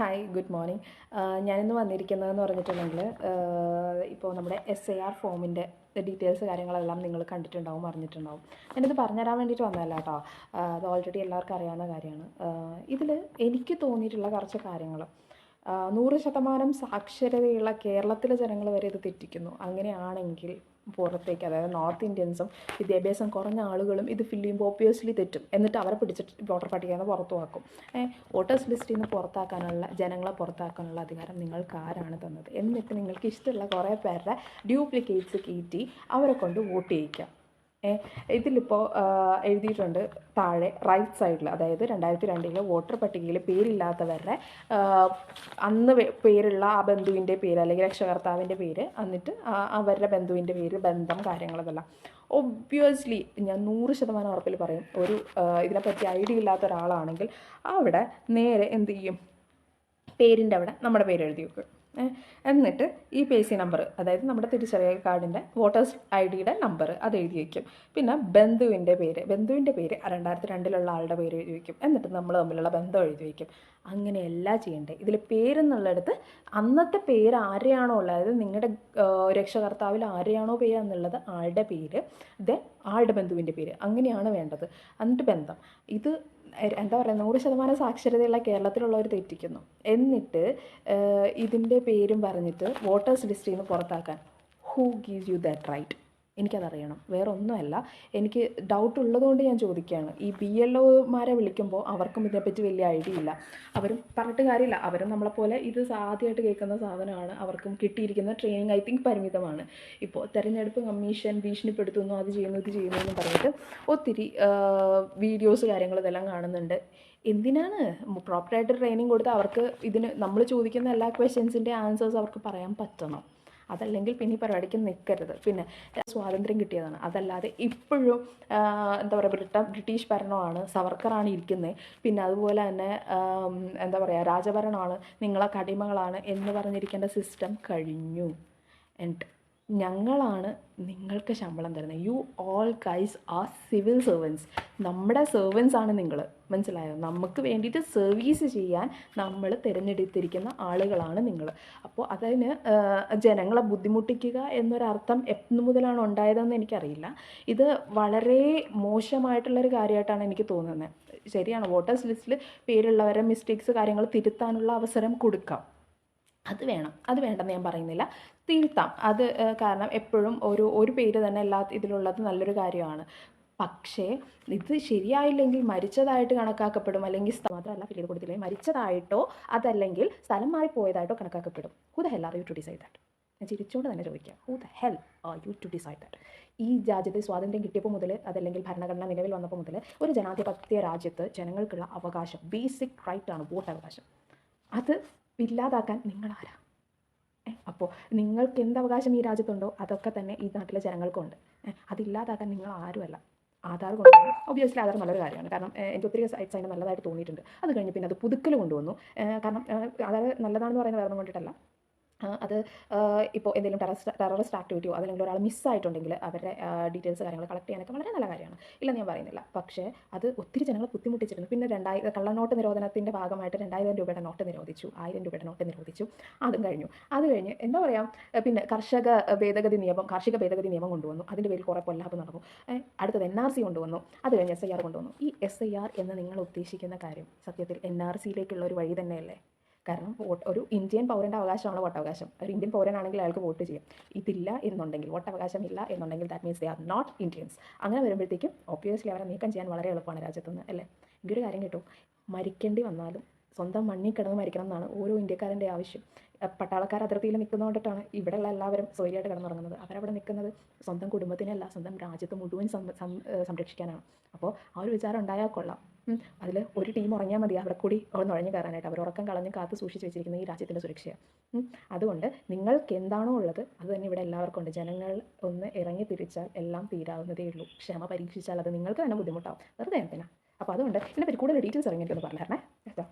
Hi good morning ഞാനിന്ന് വന്നിരിക്കുന്നതെന്ന് പറഞ്ഞിട്ടുണ്ടെങ്കിൽ ഇപ്പോൾ നമ്മുടെ എസ് ഐ ആർ ഫോമിന്റെ ഡീറ്റെയിൽസ് കാര്യങ്ങളെല്ലാം നിങ്ങൾ കണ്ടിട്ടുണ്ടാവും അറിഞ്ഞിട്ടുണ്ടാവും. ഞാനിത് പറഞ്ഞുതരാൻ വേണ്ടിയിട്ട് വന്നതല്ല കേട്ടോ. അത് ഓൾറെഡി എല്ലാവർക്കും അറിയാവുന്ന കാര്യമാണ്. ഇതിൽ എനിക്ക് തോന്നിയിട്ടുള്ള കുറച്ച് കാര്യങ്ങൾ നൂറ് ശതമാനം സാക്ഷരതയുള്ള കേരളത്തിലെ ജനങ്ങൾ വരെ ഇത് തെറ്റിക്കുന്നു. അങ്ങനെയാണെങ്കിൽ പുറത്തേക്ക് അതായത് നോർത്ത് ഇന്ത്യൻസും വിദ്യാഭ്യാസം കുറഞ്ഞ ആളുകളും ഇത് ഫില്ല് ചെയ്യുമ്പോൾ ഒബ്വിയസ്ലി തെറ്റും. എന്നിട്ട് അവരെ പിടിച്ചിട്ട് വോട്ടർ പട്ടികയിൽ നിന്ന് പുറത്തു ആക്കും വോട്ടേഴ്സ് ലിസ്റ്റിൽ നിന്ന് പുറത്താക്കാനുള്ള ജനങ്ങളെ പുറത്താക്കാനുള്ള അധികാരം നിങ്ങൾക്ക് ആരാണ് തന്നത്? എന്നിട്ട് നിങ്ങൾക്ക് ഇഷ്ടമുള്ള കുറേ പേരുടെ ഡ്യൂപ്ലിക്കേറ്റ്സ് കയറ്റി അവരെ കൊണ്ട് വോട്ട് ചെയ്യിക്കാം. ഇതിലിപ്പോൾ എഴുതിയിട്ടുണ്ട് താഴെ റൈറ്റ് സൈഡിൽ അതായത് രണ്ടായിരത്തി രണ്ടിലെ വോട്ടർ പട്ടികയിൽ പേരില്ലാത്തവരുടെ അന്ന് പേരുള്ള ആ ബന്ധുവിന്റെ പേര് അല്ലെങ്കിൽ രക്ഷകർത്താവിന്റെ പേര് എന്നിട്ട് അവരുടെ ബന്ധുവിന്റെ പേര് ബന്ധം കാര്യങ്ങളതെല്ലാം ഒബ്വിയസ്ലി ഞാൻ നൂറ് ശതമാനം ഉറപ്പിൽ പറയും ഒരു ഇതിനെപ്പറ്റി ഐഡിയ ഇല്ലാത്ത ഒരാളാണെങ്കിൽ അവിടെ നേരെ എന്ത് ചെയ്യും? പേരിന്റെ അവിടെ നമ്മുടെ പേര് എഴുതി വെക്കും. എന്നിട്ട് ഈ പി സി നമ്പർ അതായത് നമ്മുടെ തിരിച്ചറിയൽ കാർഡിന്റെ വോട്ടേഴ്സ് ഐ ഡിയുടെ നമ്പർ അത് എഴുതി വയ്ക്കും. പിന്നെ ബന്ധുവിന്റെ പേര് ബന്ധുവിന്റെ പേര് രണ്ടായിരത്തി രണ്ടിലുള്ള ആളുടെ പേര് എഴുതി വയ്ക്കും. എന്നിട്ട് നമ്മൾ തമ്മിലുള്ള ബന്ധം എഴുതി വയ്ക്കും. അങ്ങനെയല്ല ചെയ്യേണ്ടത് ഇതിൽ പേരെന്നുള്ളിടത്ത് അന്നത്തെ പേര് ആരെയാണോ ഉള്ളത് അതായത് നിങ്ങളുടെ രക്ഷകർത്താവിൽ ആരെയാണോ പേര് എന്നുള്ളത് ആളുടെ പേര് ദെൻ ആളുടെ ബന്ധുവിന്റെ പേര് അങ്ങനെയാണ് വേണ്ടത്. എന്നിട്ട് ബന്ധം. ഇത് എന്താ പറയുക നൂറ് ശതമാനം സാക്ഷരതയുള്ള കേരളത്തിലുള്ളവർ തെറ്റിക്കുന്നു. എന്നിട്ട് ഇതിന്റെ പേരും പറഞ്ഞിട്ട് വോട്ടേഴ്സ് ലിസ്റ്റിൽ നിന്ന് പുറത്താക്കാൻ. Who gives you that right എനിക്കതറിയണം. വേറെ ഒന്നുമല്ല എനിക്ക് ഡൗട്ട് ഉള്ളതുകൊണ്ട് ഞാൻ ചോദിക്കുകയാണ്. ഈ ബി എൽ ഒമാരെ വിളിക്കുമ്പോൾ അവർക്കും ഇതിനെപ്പറ്റി വലിയ ഐഡിയ ഇല്ല. അവരും പറഞ്ഞിട്ട് കാര്യമില്ല. അവരും നമ്മളെപ്പോലെ ഇത് ആദ്യമായിട്ട് കേൾക്കുന്ന സാധനമാണ്. അവർക്കും കിട്ടിയിരിക്കുന്ന ട്രെയിനിങ് ഐ തിങ്ക് പരിമിതമാണ്. ഇപ്പോൾ തെരഞ്ഞെടുപ്പ് കമ്മീഷൻ ഭീഷണിപ്പെടുത്തുന്നു അത് ചെയ്യുന്നു ഇത് ചെയ്യുന്നു എന്ന് പറഞ്ഞിട്ട് ഒത്തിരി വീഡിയോസ് കാര്യങ്ങൾ ഇതെല്ലാം കാണുന്നുണ്ട്. എന്തിനാണ്? പ്രോപ്പറായിട്ട് ട്രെയിനിങ് കൊടുത്ത് അവർക്ക് ഇതിന് നമ്മൾ ചോദിക്കുന്ന എല്ലാ ക്വസ്റ്റ്യൻസിന്റെ ആൻസേഴ്സ് അവർക്ക് പറയാൻ പറ്റണം. അതല്ലെങ്കിൽ പിന്നെ ഈ പരിപാടിക്ക് നിൽക്കരുത് പിന്നെ സ്വാതന്ത്ര്യം കിട്ടിയതാണ്. അതല്ലാതെ ഇപ്പോഴും എന്താ പറയുക ബ്രിട്ടൻ ബ്രിട്ടീഷ് ഭരണമാണ് സവർക്കറാണ് ഇരിക്കുന്നത് പിന്നെ അതുപോലെ തന്നെ എന്താ പറയുക രാജഭരണമാണ് നിങ്ങളെ കടിമകളാണ് എന്ന് പറഞ്ഞിരിക്കേണ്ട സിസ്റ്റം കഴിഞ്ഞു. ആൻഡ് ഞങ്ങളാണ് നിങ്ങൾക്ക് ശമ്പളം തരുന്നത്. You all guys are civil servants നമ്മുടെ സെർവൻസ് ആണ് നിങ്ങൾ മനസ്സിലായോ? നമുക്ക് വേണ്ടിയിട്ട് സർവീസ് ചെയ്യാൻ നമ്മൾ തിരഞ്ഞെടുത്തിരിക്കുന്ന ആളുകളാണ് നിങ്ങൾ അപ്പോൾ അതിന് ജനങ്ങളെ ബുദ്ധിമുട്ടിക്കുക എന്നൊരർത്ഥം എന്നു മുതലാണ് ഉണ്ടായതെന്ന് എനിക്കറിയില്ല. ഇത് വളരെ മോശമായിട്ടുള്ളൊരു കാര്യമായിട്ടാണ് എനിക്ക് തോന്നുന്നത്. ശരിയാണ് വോട്ടേഴ്സ് ലിസ്റ്റിൽ പേരുള്ളവരെ മിസ്റ്റേക്സ് കാര്യങ്ങൾ തിരുത്താനുള്ള അവസരം കൊടുക്കാം. അത് വേണം. അത് വേണ്ടെന്ന് ഞാൻ പറയുന്നില്ല. തിരുത്താം. അത് കാരണം എപ്പോഴും ഒരു ഒരു പേര് തന്നെ എല്ലാ ഇതിലുള്ളത് നല്ലൊരു കാര്യമാണ്. പക്ഷേ ഇത് ശരിയായില്ലെങ്കിൽ മരിച്ചതായിട്ട് കണക്കാക്കപ്പെടും. അല്ലെങ്കിൽ മാത്രമല്ല ഫില്ല് കൊടുത്തില്ല? മരിച്ചതായിട്ടോ അതല്ലെങ്കിൽ സ്ഥലം മാറിപ്പോയതായിട്ടോ കണക്കാക്കപ്പെടും. Who the hell are you to decide that ഞാൻ ചിരിച്ചുകൊണ്ട് തന്നെ ചോദിക്കാം. Who the hell are you to decide that ഈ രാജ്യത്ത് സ്വാതന്ത്ര്യം കിട്ടിയപ്പോൾ മുതൽ അതല്ലെങ്കിൽ ഭരണഘടന നിലവിൽ വന്നപ്പോൾ മുതൽ ഒരു ജനാധിപത്യ രാജ്യത്ത് ജനങ്ങൾക്കുള്ള അവകാശം ബേസിക് റൈറ്റാണ് വോട്ട് അവകാശം അത് ഇല്ലാതാക്കാൻ നിങ്ങളാരാ? ഏ, അപ്പോൾ നിങ്ങൾക്ക് എന്ത് അവകാശം ഈ രാജ്യത്തുണ്ടോ? അതൊക്കെ തന്നെ ഈ നാട്ടിലെ ജനങ്ങൾക്കുണ്ട്. അതില്ലാതാക്കാൻ നിങ്ങൾ ആരുമല്ല. ആധാർ കൊണ്ടുവന്നു ഒബ്വിയസ്ലി ആധാർ നല്ലൊരു കാര്യമാണ്. കാരണം എനിക്ക് ഒത്തിരി സൈറ്റ്സ് അതിന് നല്ലതായിട്ട് തോന്നിയിട്ടുണ്ട്. അത് കഴിഞ്ഞ് പിന്നെ അത് പുതുക്കൽ കൊണ്ടുവന്നു. കാരണം ആധാർ നല്ലതാണെന്ന് പറയുന്നത് ഒന്നും കൊണ്ടിട്ടല്ല. അത് ഇപ്പോൾ എന്തെങ്കിലും ടെററിസ്റ്റ് ടെററിസ്റ്റ് ആക്ടിവിറ്റിയോ അതല്ലെങ്കിൽ ഒരാൾ മിസ്സായിട്ടുണ്ടെങ്കിൽ അവരുടെ ഡീറ്റെയിൽസ് കാര്യങ്ങൾ കളക്ട് ചെയ്യാനൊക്കെ വളരെ നല്ല കാര്യമാണ്. ഇല്ലെന്ന് ഞാൻ പറയുന്നില്ല. പക്ഷേ അത് ഒത്തിരി ജനങ്ങൾ ബുദ്ധിമുട്ടിച്ചിരുന്നു പിന്നെ രണ്ടായിരം കള്ളനോട്ട് നിരോധനത്തിന്റെ ഭാഗമായിട്ട് രണ്ടായിരം രൂപയുടെ നോട്ട് നിരോധിച്ചു. ആയിരം രൂപയുടെ നോട്ട് നിരോധിച്ചു. അതും കഴിഞ്ഞു. അത് കഴിഞ്ഞ് എന്താ പറയുക പിന്നെ കർഷക ഭേദഗതി നിയമം കാർഷിക ഭേദഗതി നിയമം കൊണ്ടുവന്നു. അതിന്റെ പേരിൽ കുറേ പൊല്ലാപ്പ് നടന്നു. അടുത്തത് എൻ ആർ സി കൊണ്ടുവന്നു. അത് കഴിഞ്ഞ് എസ് ഐ ആർ കൊണ്ടുവന്നു. ഈ എസ് ഐ ആർ എന്ന് നിങ്ങൾ ഉദ്ദേശിക്കുന്ന കാര്യം സത്യത്തിൽ എൻ ആർ സിയിലേക്കുള്ള ഒരു വഴി തന്നെയല്ലേ? കാരണം വോട്ട് ഒരു ഇന്ത്യൻ പൗരന്റെ അവകാശമാണ് വോട്ടവകാശം. ഒരു ഇന്ത്യൻ പൗരനാണെങ്കിൽ അയാൾക്ക് വോട്ട് ചെയ്യാം. ഇതില്ല എന്നുണ്ടെങ്കിൽ വോട്ടവകാശം ഇല്ല എന്നുണ്ടെങ്കിൽ that means they are not Indians അങ്ങനെ വരുമ്പോഴത്തേക്കും ഒബ്വിയസ്ലി അവരെ നീക്കം ചെയ്യാൻ വളരെ എളുപ്പമാണ് രാജ്യത്തുനിന്ന് അല്ലേ? ഈ കാര്യം കേട്ടോ. മരിക്കേണ്ടി വന്നാലും സ്വന്തം മണ്ണിൽ കിടന്ന് മരിക്കണം എന്നാണ് ഓരോ ഇന്ത്യക്കാരന്റെ ആവശ്യം. പട്ടാളക്കാർ അതിർത്തിയിൽ നിൽക്കുന്നതുകൊണ്ടിട്ടാണ് ഇവിടെയുള്ള എല്ലാവരും സ്വൈര്യമായിട്ട് കിടന്നുറങ്ങുന്നത്. അവരവിടെ നിൽക്കുന്നത് സ്വന്തം കുടുംബത്തിനല്ല സ്വന്തം രാജ്യത്ത് മുഴുവൻ സംരക്ഷിക്കാനാണ്. അപ്പോൾ ആ ഒരു വിചാരം ഉണ്ടായാൽ കൊള്ളാം. അതിൽ ഒരു ടീം ഉറങ്ങിയാൽ മതി അവിടെ കൂടി നുഴഞ്ഞു കയറാനായിട്ട്. അവർ ഉറക്കം കളഞ്ഞ് കാത്ത് സൂക്ഷിച്ച് വെച്ചിരിക്കുന്ന ഈ രാജ്യത്തിന്റെ സുരക്ഷയാണ് അതുകൊണ്ട് നിങ്ങൾക്ക് എന്താണോ ഉള്ളത് അത് തന്നെ ഇവിടെ എല്ലാവർക്കും ഉണ്ട്. ജനങ്ങൾ ഒന്ന് ഇറങ്ങി തിരിച്ചാൽ എല്ലാം തീരാവുന്നതേ ഉള്ളൂ. ക്ഷമ പരീക്ഷിച്ചാൽ അത് നിങ്ങൾക്ക് തന്നെ ബുദ്ധിമുട്ടാവും. വെറുതെ എന്തിനാ? അപ്പോൾ അതുകൊണ്ട് ഇതിനെപ്പറ്റി കൂടുതൽ ഡീറ്റെയിൽസ് ഇറങ്ങിയിട്ടൊന്ന് പറഞ്ഞു തരണേ കേട്ടോ?